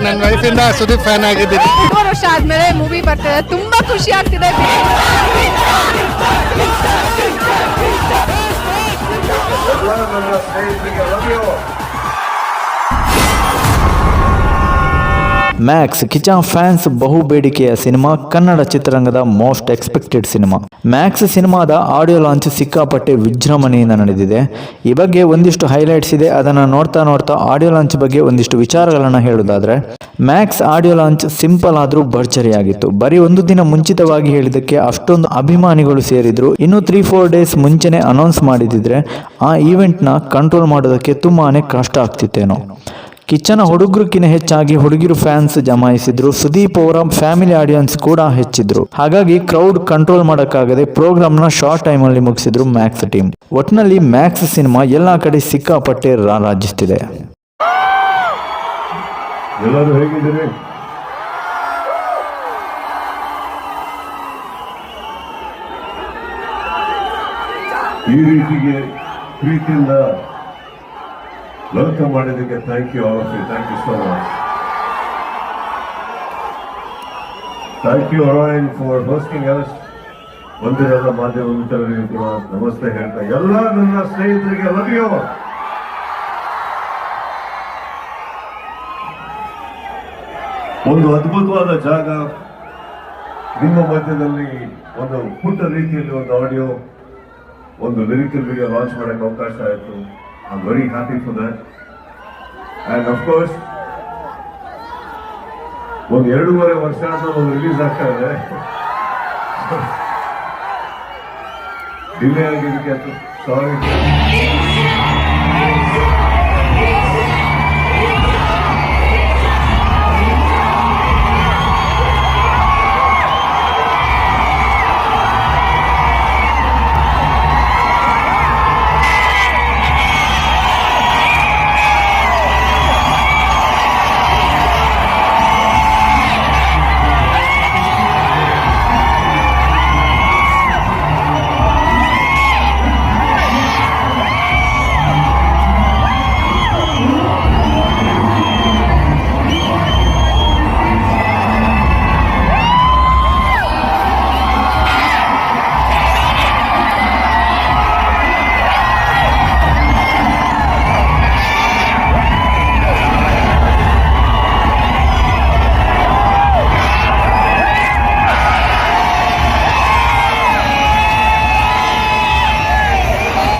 ನನ್ನ ವೈಫಿಂದ ಸುದೀಪ್ ಫ್ಯಾನ್ ಆಗಿದ್ದೀನಿ ಮೂರು ವರ್ಷ ಆದ್ಮೇಲೆ ಮೂವಿ ಬರ್ತಿದೆ ತುಂಬಾ ಖುಷಿ ಆಗ್ತಿದೆ ಮ್ಯಾಕ್ಸ್ ಕಿಚಾ ಫ್ಯಾನ್ಸ್ ಬಹು ಬೇಡಿಕೆಯ ಸಿನಿಮಾ ಕನ್ನಡ ಚಿತ್ರರಂಗದ ಮೋಸ್ಟ್ ಎಕ್ಸ್ಪೆಕ್ಟೆಡ್ ಸಿನಿಮಾ ಮ್ಯಾಕ್ಸ್ ಸಿನಿಮಾದ ಆಡಿಯೋ ಲಾಂಚ್ ಸಿಕ್ಕಾಪಟ್ಟೆ ವಿಜೃಂಭಣೆಯಿಂದ ನಡೆದಿದೆ. ಈ ಬಗ್ಗೆ ಒಂದಿಷ್ಟು ಹೈಲೈಟ್ಸ್ ಇದೆ. ಅದನ್ನು ನೋಡ್ತಾ ನೋಡ್ತಾ ಆಡಿಯೋ ಲಾಂಚ್ ಬಗ್ಗೆ ಒಂದಿಷ್ಟು ವಿಚಾರಗಳನ್ನು ಹೇಳೋದಾದರೆ ಮ್ಯಾಕ್ಸ್ ಆಡಿಯೋ ಲಾಂಚ್ ಸಿಂಪಲ್ ಆದರೂ ಭರ್ಜರಿಯಾಗಿತ್ತು. ಬರೀ ಒಂದು ದಿನ ಮುಂಚಿತವಾಗಿ ಹೇಳಿದ್ದಕ್ಕೆ ಅಷ್ಟೊಂದು ಅಭಿಮಾನಿಗಳು ಸೇರಿದ್ರು. ಇನ್ನು ತ್ರೀ ಫೋರ್ ಡೇಸ್ ಮುಂಚೆನೆ ಅನೌನ್ಸ್ ಮಾಡಿದಿದ್ರೆ ಆ ಈವೆಂಟ್ನ ಕಂಟ್ರೋಲ್ ಮಾಡೋದಕ್ಕೆ ತುಂಬಾ ಕಷ್ಟ ಆಗ್ತಿತ್ತೇನೋ. ಕಿಚ್ಚನ ಹುಡುಗರುಕಿನ ಹೆಚ್ಚಾಗಿ ಹುಡುಗಿರು ಫ್ಯಾನ್ಸ್ ಜಮಾಯಿಸಿದ್ರು. ಸುದೀಪ್ ಅವರ ಫ್ಯಾಮಿಲಿ ಆಡಿಯನ್ಸ್ ಕೂಡ ಹೆಚ್ಚಿದ್ರು. ಹಾಗಾಗಿ ಕ್ರೌಡ್ ಕಂಟ್ರೋಲ್ ಮಾಡೋಕ್ಕಾಗದೆ ನ ಶಾರ್ಟ್ ಟೈಮಲ್ಲಿ ಮುಗಿಸಿದ್ರು ಮ್ಯಾಕ್ಸ್ ಟೀಮ್ ಒಟ್ನಲ್ಲಿ ಮ್ಯಾಕ್ಸ್ ಸಿನಿಮಾ ಎಲ್ಲಾ ಕಡೆ ಸಿಕ್ಕಾಪಟ್ಟೆ ರಾರಾಜಿಸ್ತಿದೆ ಈ ರೀತಿಗೆ ಪ್ರೀತಿಯಿಂದ ವೆಲ್ಕಮ್ ಮಾಡಿದ್ದಕ್ಕೆ thank you all you thank you so much thank you Aryan for hosting us ಬಂದಿರೋದ ಮಾಧ್ಯಮ ಮಿತ್ರರಿಗೂ ಕೂಡ ನಮಸ್ತೆ ಹೇಳ್ತಾ ಎಲ್ಲ ನನ್ನ ಸ್ನೇಹಿತರಿಗೆ ಲವ್ ಯು ಒಂದು ಅದ್ಭುತವಾದ ಜಾಗ. ನಿಮ್ಮ ಮಧ್ಯದಲ್ಲಿ ಒಂದು ಪುಟ್ಟ ರೀತಿಯಲ್ಲಿ ಒಂದು ಆಡಿಯೋ ಒಂದು ಲಿರಿಕಲ್ ವಿಡಿಯೋ ಲಾಂಚ್ ಮಾಡಕ್ಕೆ ಅವಕಾಶ ಆಯಿತು. I very happy for that. And of course, ಒಂದು ಎರಡೂವರೆ ವರ್ಷ ಒಂದು ರಿಲೀಸ್ ಆಗ್ತಾ ಇದೆ ಡಿಲೇ ಆಗಿದ್ದಕ್ಕೆ ಸಾರಿ